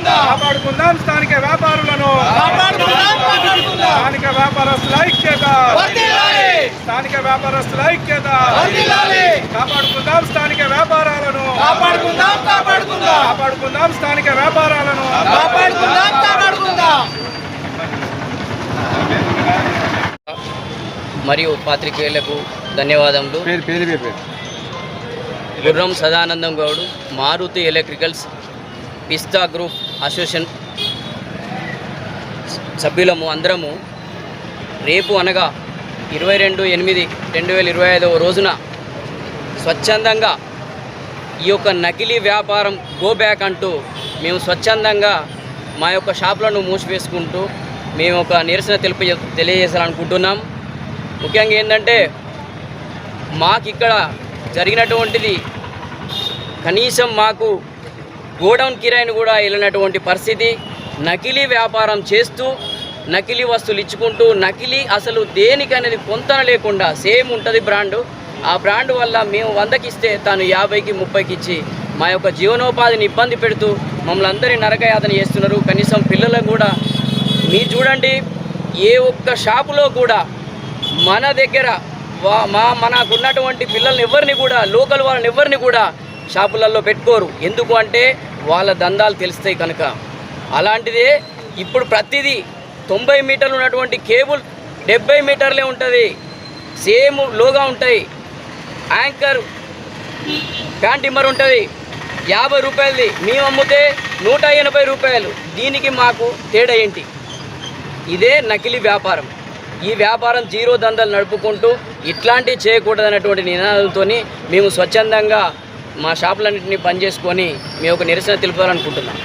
కాపాడుకుందాం. స్థానిక వ్యాపారులను స్థానిక వ్యాపారస్తుల ఐక్యత. స్థానిక వ్యాపారస్తుల ఐక్యత. కాపాడుకుందాం స్థానిక వ్యాపారాలను. కాపాడుకుందాం కాపాడుకుందాం. కాపాడుకుందాం స్థానిక వ్యాపారాలను. కాపాడుకుందాం కాపాడుకుందాం. మరియు పాత్రికేయులకు ధన్యవాదములు. Gurram Sadanandam Goud Maruti electricals Pista group association సభ్యులము అందరము రేపు అనగా ఇరవై రెండు ఎనిమిది రెండు వేల ఇరవై ఐదవ రోజున స్వచ్ఛందంగా ఈ యొక్క నకిలీ వ్యాపారం గో బ్యాక్ అంటూ మేము స్వచ్ఛందంగా మా యొక్క షాపులను మూసివేసుకుంటూ మేము ఒక నిరసన తెలిపి తెలియజేయాలనుకుంటున్నాం. ముఖ్యంగా ఏంటంటే మాకు ఇక్కడ జరిగినటువంటిది కనీసం మాకు గోడౌన్ కిరాయిని కూడా వెళ్ళినటువంటి పరిస్థితి. నకిలీ వ్యాపారం చేస్తూ నకిలీ వస్తువులు ఇచ్చుకుంటూ నకిలీ అసలు దేనికనేది పొంతన లేకుండా సేమ్ ఉంటుంది బ్రాండు. ఆ బ్రాండ్ వల్ల మేము వందకి ఇస్తే తాను యాభైకి ముప్పైకి ఇచ్చి మా యొక్క జీవనోపాధిని ఇబ్బంది పెడుతూ మమ్మల్ని అందరి నరకయాతన చేస్తున్నారు. కనీసం పిల్లలకు కూడా మీరు చూడండి ఏ ఒక్క షాపులో కూడా మన దగ్గర వా- మా మనకు ఉన్నటువంటి పిల్లల్ని ఎవరిని కూడా లోకల్ వాళ్ళని ఎవరిని కూడా షాపులలో పెట్టుకోరు. ఎందుకు అంటే వాళ్ళ దందాలు తెలుస్తాయి కనుక. అలాంటిదే ఇప్పుడు ప్రతిదీ తొంభై మీటర్లు ఉన్నటువంటి కేబుల్ డెబ్బై మీటర్లే ఉంటుంది. సేమ్ లోగా ఉంటాయి. యాంకర్ ప్యాంట్ ఉంటుంది. యాభై రూపాయలది. మేము అమ్మితే నూట ఎనభై రూపాయలు. దీనికి మాకు తేడా ఏంటి? ఇదే నకిలీ వ్యాపారం. ఈ వ్యాపారం జీరో దందలు నడుపుకుంటూ ఇట్లాంటివి చేయకూడదన్నటువంటి నినాదంతో మేము స్వచ్ఛందంగా మా షాపులన్నింటినీ బంద్ చేసుకొని మేము ఒక నిరసన తెలుపాలనుకుంటున్నాం